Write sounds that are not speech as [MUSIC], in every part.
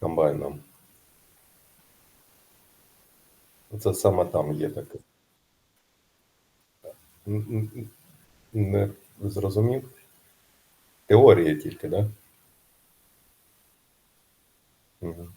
комбайном. Це саме там є таке. Не зрозумів? Теорія тільки? Да? Угу.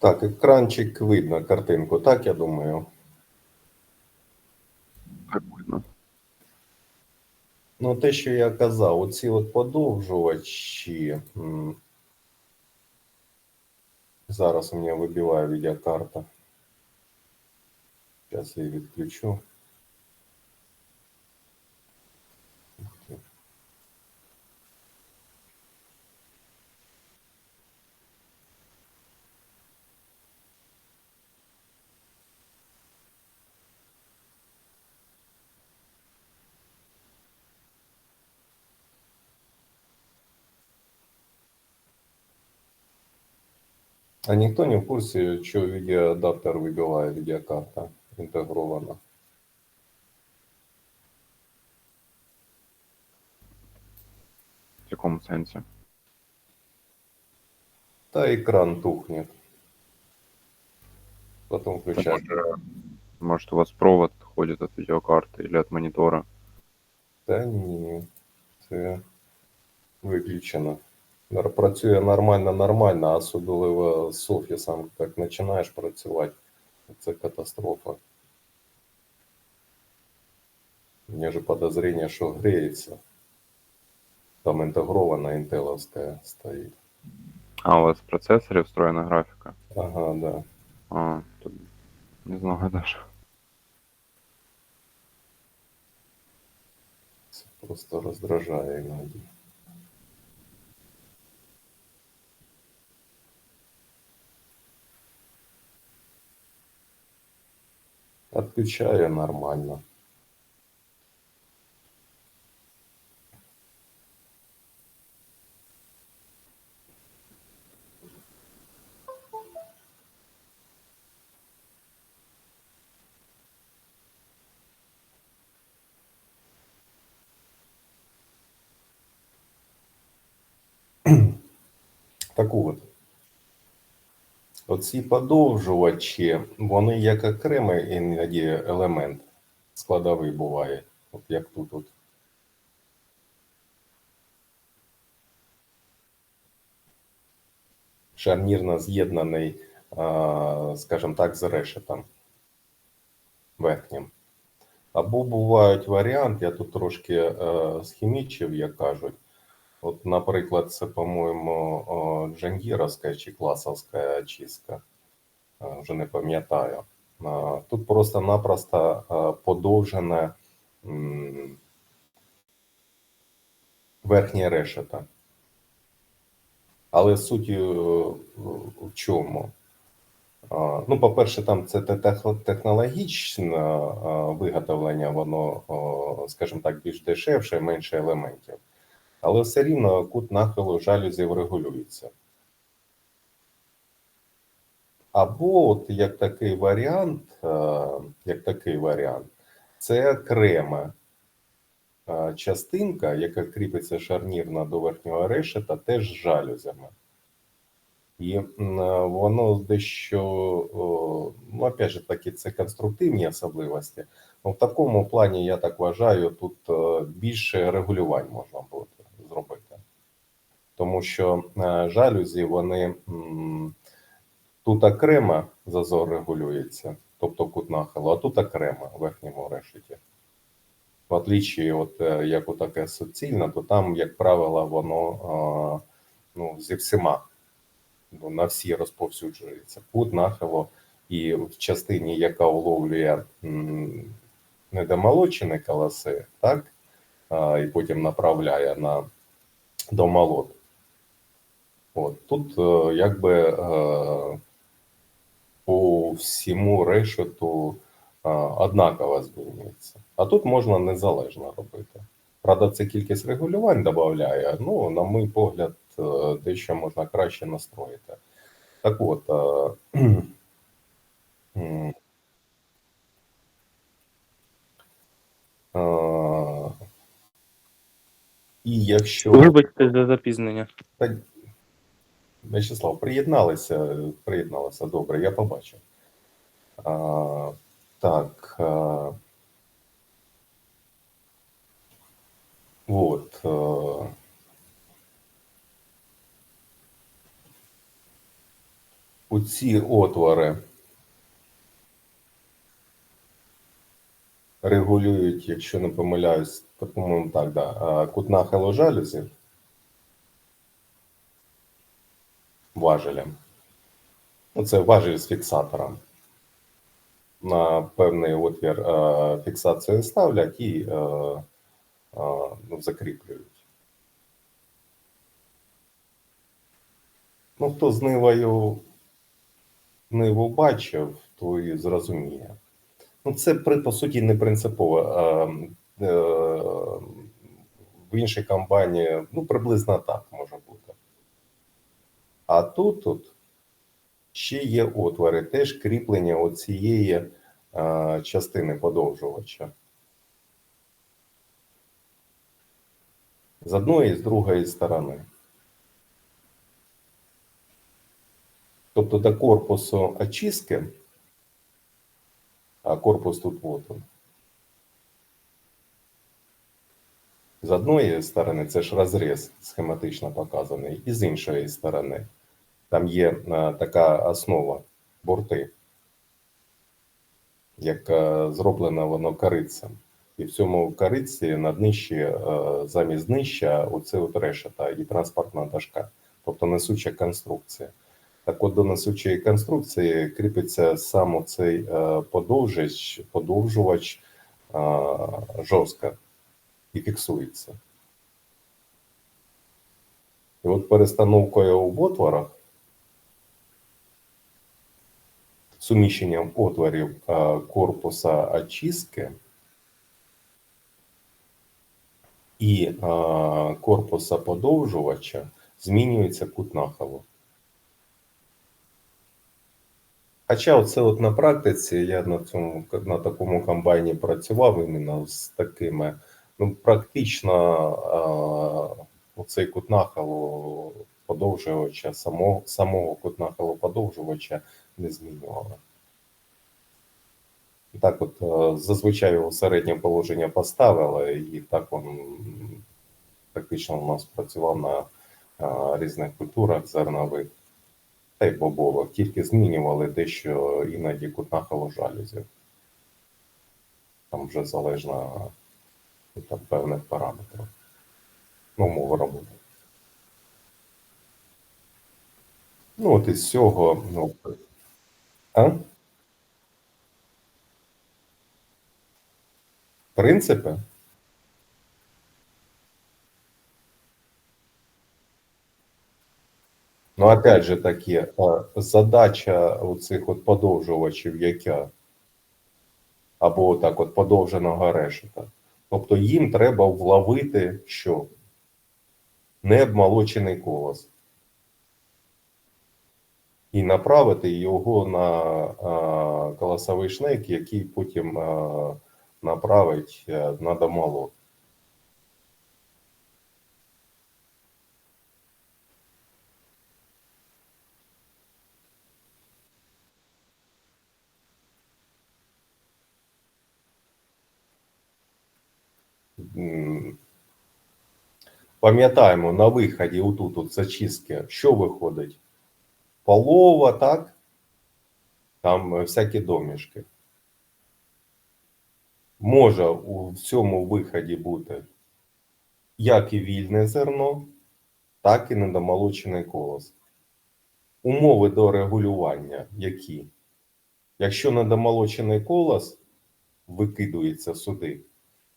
Так, екранчик видно картинку, так я думаю. Так видно. Ну, те, що я казав, оці от подовжувачі. Зараз у мене вибиває відеокарта. Зараз я її відключу. А ніхто не в курсі, що відеоадаптер вибиває відеокарта інтегрована. В якому сенсі? Та екран тухне. Потом Так, включаешь. Може, может, у вас провод ходит от видеокарты или от монитора? Та ні, це виключено. Працює нормально, нормально, а особливо з офісом, як починаєш працювати, це катастрофа. У мене же подозрение, що греється. Там інтегрована інтеловська стоїть. А, у вас в процессоре встроена графика? Ага, да. А, тут не знаю даже. Це просто роздражає іноді. Отключаю нормально. Так от. Оці подовжувачі, вони як окремий іноді елемент складовий буває. От як тут. От. Шарнірно з'єднаний, скажімо так, з решетом верхнім. Або бувають варіанти, я тут трошки е, схімічив, як кажуть. От, наприклад, це, по-моєму, джангіровська чи класовська очистка. Е, Вже не пам'ятаю. Е, Тут просто-напросто е, подовжене верхнє решето. Але суть в чому? Ну, по-перше, там це технологічне виготовлення, воно, скажімо так, більш дешевше, менше елементів. Але все рівно кут нахилу жалюзів регулюється. Або, от як такий варіант, е, як такий варіант, це окрема е, частинка, яка кріпиться шарнірно до верхнього решета, теж з жалюзями. І е, воно дещо, ну, опять же таки, це конструктивні особливості. Ну, в такому плані, я так вважаю, тут більше регулювань можна буде. Тому що е, жалюзі, вони тут окремо зазор регулюється, тобто кут нахилу, а тут окремо в верхньому решеті. В отличі, от е, як отаке суцільне, то там, як правило, воно е, ну, зі всіма ну, на всі розповсюджується. Кут нахилу і в частині, яка уловлює недомолочені колоси, так, і потім направляє на домолот. От тут е, якби е, по всьому решету е, однаково змінюється. А тут можна незалежно робити. Правда, це кількість регулювань додає, ну, на мій погляд, дещо можна краще настроїти. Так от. [CLEARS THROAT] І якщо Вибачте за запізнення. Та, Вячеслав, приєдналися, приєдналися добре, я побачив. А, так. А, от. А, у ці отвори регулюють, якщо не помиляюсь, по-моєму, так, да, кут нахилу жалюзів. Важелем. Ну, це важель з фіксатором. На певний отвір е, фіксацію ставлять і е, е, ну, закріплюють. Ну, хто з нивою ниву бачив, той і зрозуміє. Ну, це по суті не принципово. В іншій компанії ну, приблизно так може бути. А тут, тут ще є отвори, теж кріплення оцієї е, частини подовжувача. З одної і з другої сторони. Тобто до корпусу очистки, а корпус тут от он. З одної сторони це ж розріз схематично показаний, і з іншої сторони. Там є е, така основа борти, яка зроблена воно корицем. І в цьому кориці на днищі, е, замість днища, оце от решета і транспортна дошка, тобто несуча конструкція. Так от до несучої конструкції кріпиться сам цей подовжувач, подовжувач е, жорстко і фіксується. І от перестановкою в отворах, суміщенням отворів е, корпуса очистки і е, корпуса подовжувача змінюється кут нахилу. Хоча оце от на практиці я на цьому на такому комбайні працював іменно з такими, ну практично е, оцей кут нахилу подовжувача, самого, самого кут нахилу подовжувача не змінювали. Так, от е, зазвичай його середнє положення поставили, і так він практично у нас працював на е, різних культурах зернових та й бобових, тільки змінювали дещо іноді кут нахилу жалюзів. Там вже залежно від певних параметрів. Ну, умови роботи. Ну, от із цього, ну, а? Принципи? Ну, опять же таки, задача оцих от подовжувачів, яка? Або так от подовженого решета. Тобто їм треба вловити що? Необмолочений колос. І направити його на колосовий шнек, який потім направить е, на домолот. Пам'ятаємо, на виході отут от зачистки, що виходить? Полова, так? Там е, всякі домішки. Може у цьому виході бути як і вільне зерно, так і недомолочений колос. Умови до регулювання які? Якщо недомолочений колос викидується сюди,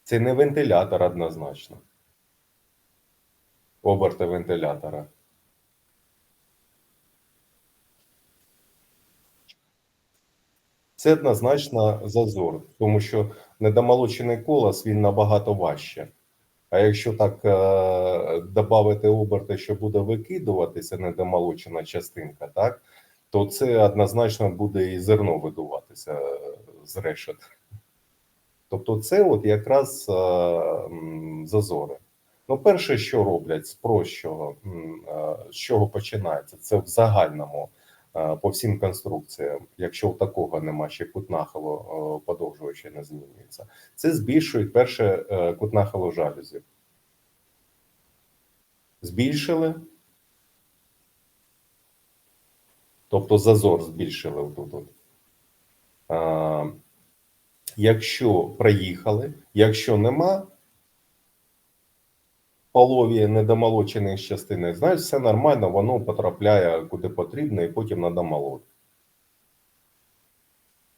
це не вентилятор однозначно. Оберти вентилятора. Це однозначно зазор, тому що недомолочений колос він набагато важче. А якщо так е, додати оберти, що буде викидуватися недомолочена частинка, так, то це однозначно буде і зерно видуватися е, з решет. Тобто, це от якраз е, зазори. Ну, перше, що роблять з прощого, е, з чого починається, це в загальному по всім конструкціям, якщо у такого нема, ще кут нахилу е, подовжувача не змінюється. Це збільшують перше е, кут жалюзів. Збільшили. Тобто зазор збільшили отут. Якщо приїхали, якщо нема полові недомолочених частин, знаєш, все нормально, воно потрапляє куди потрібно і потім на домолот.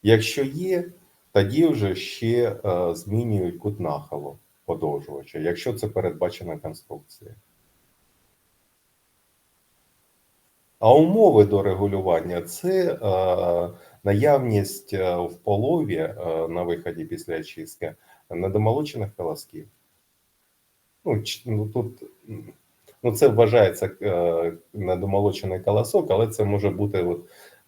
Якщо є, тоді вже ще е, змінюють кут нахилу подовжувача, якщо це передбачена конструкція. А умови до регулювання це е, наявність е, в полові е, на виході після очистки недомолочених колосків. Ну, ну тут ну, це вважається е, недомолочений колосок, але це може бути от,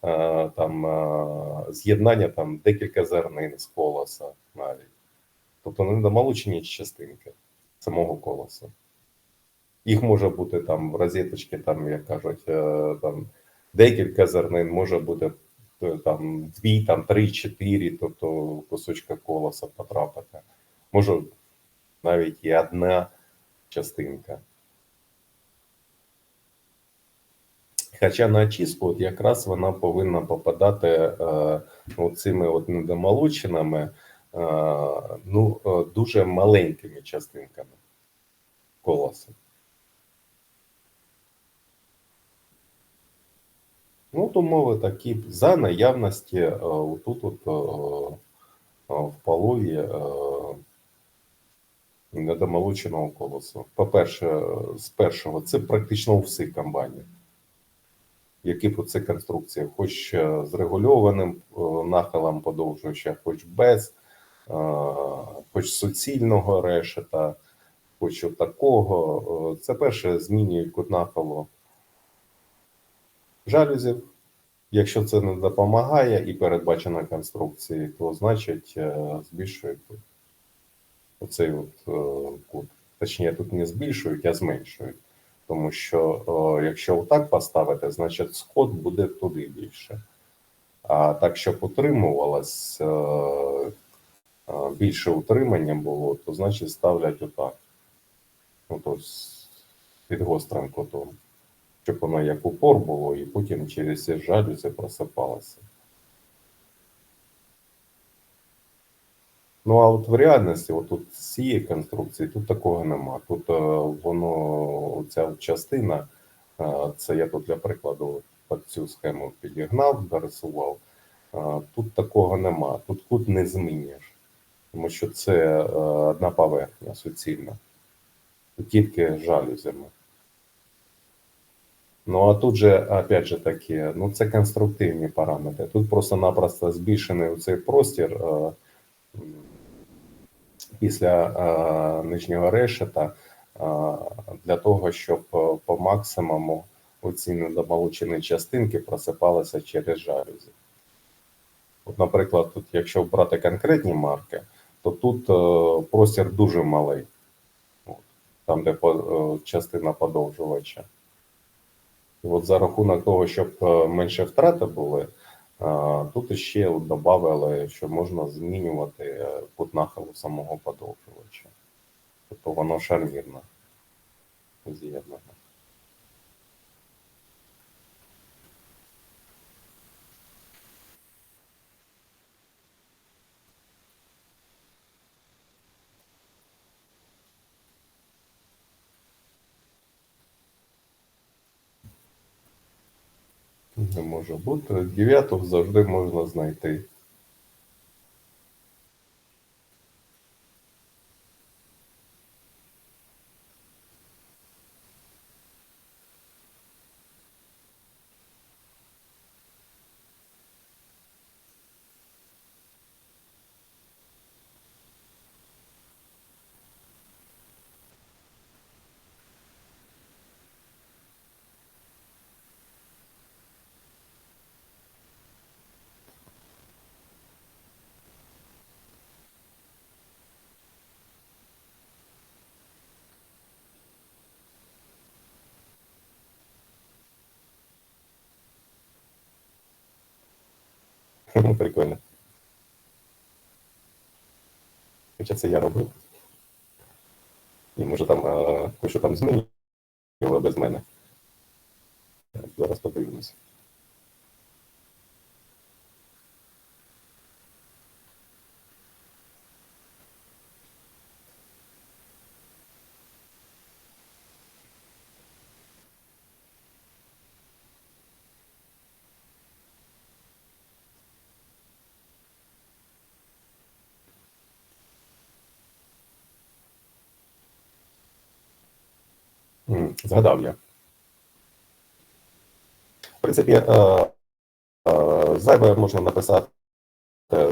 е, там е, з'єднання там декілька зернин з колоса навіть. Тобто недомолочені частинки самого колоса. Їх може бути там в розеточці, там, як кажуть, там декілька зернин, може бути там дві, там три, чотири, тобто кусочка колоса потрапити. Може навіть і одна частинка. Хоча на очистку от якраз вона повинна попадати е, цими от недомолоченими, е, ну, е, дуже маленькими частинками колоса. Ну, от умови такі за наявності е, отут от, е, е, в полові е, недомолоченого колосу. По-перше, з першого, це практично у всіх комбайнів. Які б це конструкції, хоч е, з регульованим е, нахилом подовжувача, хоч без, е, хоч суцільного решета, хоч такого. Це перше змінюють кут жалюзів. Якщо це не допомагає і передбачена конструкції, то значить збільшують кут. Оцей от е, кут. Точніше, тут не збільшують, а зменшують. Тому що о, якщо отак поставити, значить сход буде туди більше. А так, щоб утримувалось, е, е, більше утримання було, то значить ставлять отак. Ну, тобто з під гострим кутом. Щоб воно як упор було, і потім через ці жалюзі просипалося. Ну, а от в реальності, от тут з цієї конструкції, тут такого нема. Тут е, воно, ця частина, е, це я тут для прикладу під цю схему підігнав, дорисував. Е, тут такого нема. Тут кут не змінюєш, тому що це одна поверхня суцільна. Тільки жалюзями. Ну а тут же, опять же таки, ну це конструктивні параметри. Тут просто-напросто збільшений цей простір після е, нижнього решета е, для того, щоб е, по максимуму оці недомолочені частинки просипалися через жалюзі. От, наприклад, тут, якщо брати конкретні марки, то тут е, простір дуже малий, От, там, де по, е, частина подовжувача. І от за рахунок того, щоб менше втрати були, тут ще додали, що можна змінювати е, кут нахилу самого подовжувача. Тобто воно шарнірно з'єднане. Не може бути. дев'ятого завжди можна знайти. Прикольно. Хоча це я робив. І може там е, кое-що там змінило без мене. Зараз подивимось. Згадав я. В принципі, е, е, зайве можна написати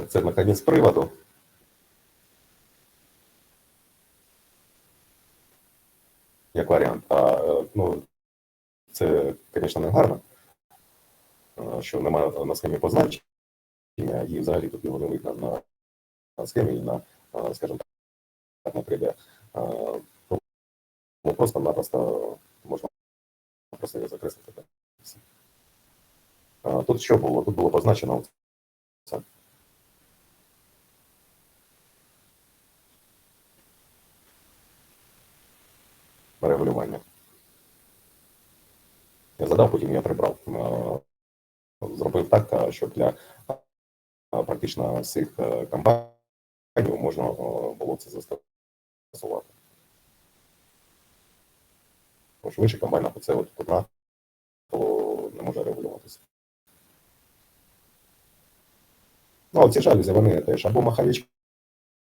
це механізм приводу. Як варіант. А, е, ну, це, звісно, не гарно, що немає на схемі позначення, і взагалі тут його не видно на, схемі і на, скажімо так, на 3D. Е, Ну, просто-напросто можна просто його закреслити. так, все. А, Тут що було? Тут було позначено це. Регулювання. Я задав, потім я прибрав. А, Зробив так, а, щоб для а, практично всіх е, компаній можна е, було це застосувати. В інших комбайнах оце от одна то не може регулюватися. Ну, а ці жалюзі, вони теж або маховичками,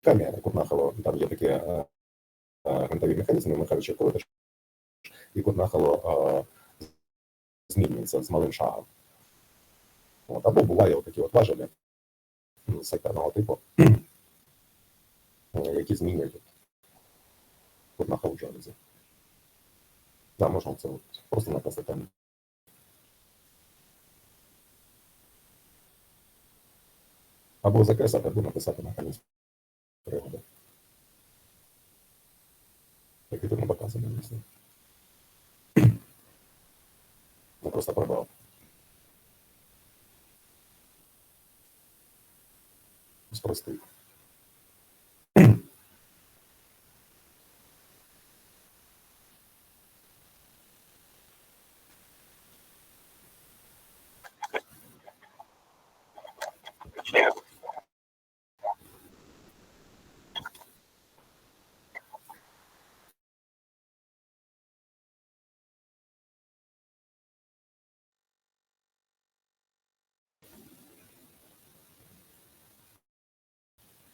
як от там є такі е, е, гвинтові механізми, маховичок крутиш, і кут нахило е, змінюється з малим шагом. От, або буває отакі от важелі м, секторного типу, [CLEARS THROAT] які змінюють кут жалюзі. Да, можна це от просто написати там. Або закреслити, або написати механізм приводу. Який тут не показано, звісно. Я просто пробував. Спростив.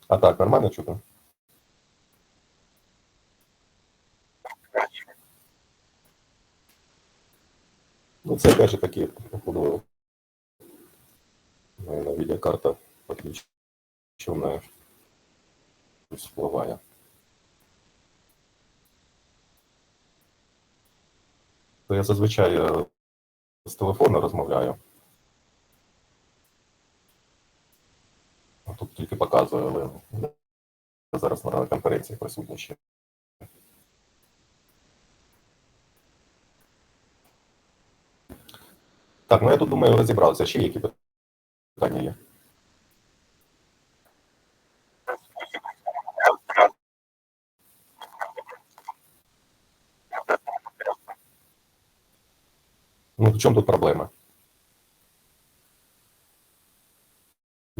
А так, нормально чутно? Ну, це опять же таки, походу, відеокарта подключена впливає. То я зазвичай е, з телефону розмовляю. Тут тільки показую, але зараз на конференції присутній ще. Так, ну я тут думаю, розібрався. Ще які питання є? Ну, в чому тут проблема?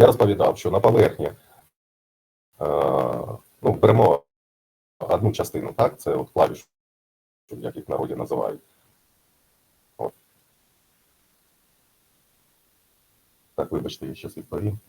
Розповідав, що на поверхні е, ну, беремо одну частину, так? Це от клавіш, як їх в народі називають. От. Так, вибачте, я щас відповім.